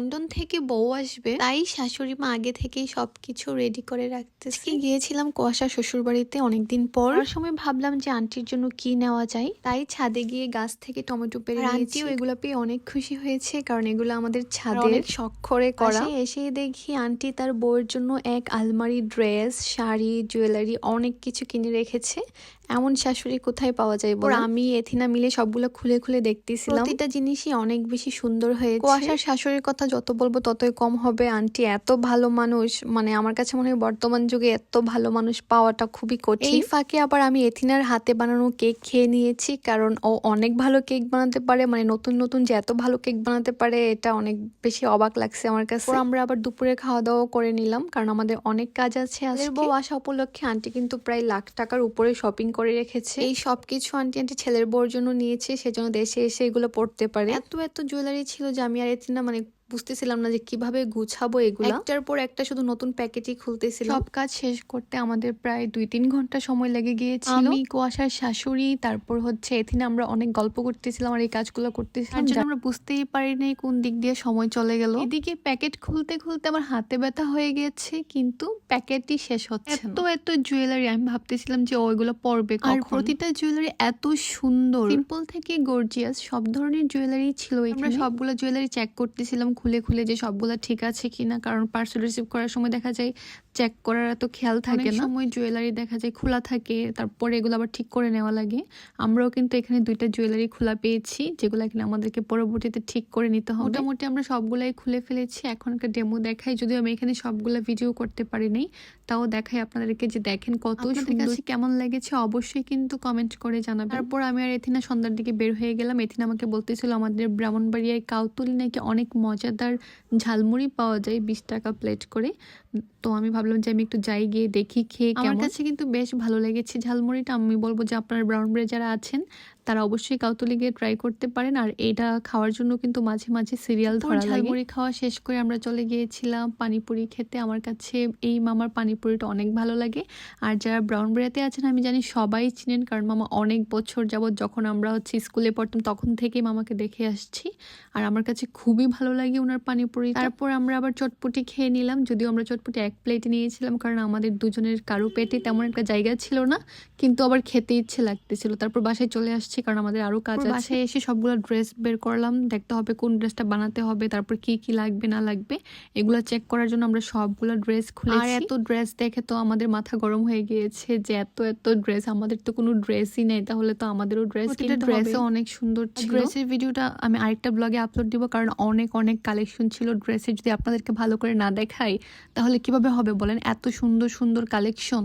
London থেকে বউ আসবে তাই শাশুড়ি মা আগে থেকেই সবকিছু রেডি করে রাখতেছি। গিয়েছিলাম কুয়াশা শ্বশুর বাড়িতে অনেকদিন পর। সময় ভাবলাম যে আন্টির জন্য কি নেওয়া যায় তাই ছাদে গিয়ে গাছ থেকে টমেটো পেরে আন্টিও এগুলো পেয়ে অনেক খুশি হয়েছে কারণ এগুলো আমাদের ছাদে অনেক শখ করে। করা এসে দেখি আন্টি তার বউয়ের জন্য এক আলমারি ড্রেস শাড়ি জুয়েলারি অনেক কিছু কিনে রেখেছে। এমন শাশুড়ি কোথায় পাওয়া যায় বল? আমি এথিনা মিলে সবগুলো খুলে খুলে দেখতেছিলাম। প্রতিটা জিনিসই অনেক বেশি সুন্দর হয়েছে। কুয়াশার শাশুড়ির কথা যত বলব ততই কম হবে। আন্টি এত ভালো মানুষ মানে আমার কাছে মনে হয় বর্তমান যুগে এত ভালো মানুষ পাওয়াটা খুবই কঠিন। এই ফাঁকে আবার আমি এথিনার হাতে বানানো কেক খেয়ে নিয়েছি কারণ ও অনেক ভালো কেক বানাতে পারে মানে নতুন নতুন যে এত ভালো কেক বানাতে পারে এটা অনেক বেশি অবাক লাগছে আমার কাছে। আমরা আবার দুপুরে খাওয়া দাওয়া করে নিলাম কারণ আমাদের অনেক কাজ আছে বউ আসা উপলক্ষে আন্টি কিন্তু প্রায় লাখ টাকার উপরে শপিং করে রেখেছে। এই সব কিছু আন্টি আন্টি ছেলের বউর জন্য নিয়েছে, সেজন্য দেশে এসে এগুলো পড়তে পারে। এত এত জুয়েলারি ছিল যে আমি আর এতে না মানে বুঝতেছিলাম না যে কীভাবে গুছাবো এগুলো। একটার পর একটা শুধু নতুন প্যাকেটই খুলতেছিলাম। সব কাজ শেষ করতে আমাদের প্রায় দুই তিন ঘণ্টা সময় লেগে গিয়েছিল। আমি কুয়াশার শাশুড়ি তারপর হচ্ছে এথিনা আমরা অনেক গল্প করতেছিলাম আর এই কাজগুলো করতেছিলাম। আমরা বুঝতেই পারি নাই কোন দিক দিয়ে সময় চলে গেল। এদিকে প্যাকেট খুলতে খুলতে আমার হাতে ব্যথা হয়ে গেছে কিন্তু প্যাকেটই শেষ হচ্ছে এত এত জুয়েলারি আমি ভাবতেছিলাম যে ওইগুলো পরবে আর প্রতিটা জুয়েলারি এত সুন্দর। সিম্পল থেকে গর্জিয়াস সব ধরনের জুয়েলারি ছিল আমরা সবগুলো জুয়েলারি চেক করতেছিলাম খুলে খুলে যে সবগুলো ঠিক আছে কিনা কারণ পার্সেল রিসিভ করার সময় দেখা যায় চেক করার এত খেয়াল থাকে না। সময় জুয়েলারি দেখা যায় খোলা থাকে তারপরে এগুলো আবার ঠিক করে নেওয়া লাগে। আমরাও কিন্তু এখানে দুইটা জুয়েলারি খোলা পেয়েছি যেগুলো কিনা আমাদেরকে পরবর্তীতে ঠিক করে নিতে হবে। মোটামুটি আমরা সবগুলাই খুলে ফেলেছি এখন একটা ডেমো দেখাই। যদিও আমি এখানে সবগুলা ভিডিও করতে পারিনি তাও দেখাই আপনাদেরকে যে দেখেন কত সুন্দর। কেমন লেগেছে অবশ্যই কিন্তু কমেন্ট করে জানাবেন। তারপর আমি আর এথিনা সন্ধ্যার দিকে বের হয়ে গেলাম। এথিনা আমাকে বলতেছিল আমাদের ব্রাহ্মণবাড়িয়ায় কাউতুলি নাকি অনেক মজাদার ঝালমুড়ি পাওয়া যায় বিশ টাকা প্লেট করে। তো আমি ভাবলাম যে আমি একটু যাই গিয়ে দেখি খেয়ে আমার কাছে কিন্তু বেশ ভালো লেগেছে ঝালমুড়িটা। আমি বলব যে আপনার ব্রাউন ব্রেড যারা আছেন তারা অবশ্যই কাউতলি গিয়ে ট্রাই করতে পারেন। আর এটা খাওয়ার জন্য কিন্তু মাঝে মাঝে সিরিয়াল ধরা ঝালমুড়ি খাওয়া শেষ করে আমরা চলে গিয়েছিলাম পানিপুরি খেতে। আমার কাছে এই মামার পানিপুরিটা অনেক ভালো লাগে। আর যারা ব্রাউন ব্রেতে আছেন আমি জানি সবাই চিনেন কারণ মামা অনেক বছর যাবৎ যখন আমরা হচ্ছে স্কুলে পড়তাম তখন থেকেই মামাকে দেখে আসছি। আর আমার কাছে খুবই ভালো লাগে ওনার পানিপুরি। তারপর আমরা আবার চটপটি খেয়ে নিলাম। যদিও আমরা চটপটি এক প্লেটে নিয়েছিলাম কারণ আমাদের দুজনের কারও পেটে তেমন একটা জায়গা ছিল না কিন্তু আবার খেতে ইচ্ছে লাগতেছিল। তারপর বাসায় চলে আসছি কারণ আমাদের আরও কাজ আছে। বাসায় এসে সবগুলো ড্রেস বের করলাম দেখতে হবে কোন ড্রেসটা বানাতে হবে তারপর কি কি লাগবে না লাগবে। এগুলো চেক করার জন্য আমরা সবগুলো ড্রেস খুলে আর এত ড্রেস দেখে তো আমাদের মাথা গরম হয়ে গিয়েছে যে এত এত ড্রেস আমাদের তো কোনো ড্রেসই নেই তাহলে তো আমাদেরও ড্রেস ড্রেসও অনেক সুন্দর ছিল। ড্রেসের ভিডিওটা আমি আরেকটা ব্লগে আপলোড দিব কারণ অনেক অনেক কালেকশন ছিল ড্রেসের যদি আপনাদেরকে ভালো করে না দেখাই তাহলে কীভাবে হবে বলেন? এত সুন্দর সুন্দর কালেকশন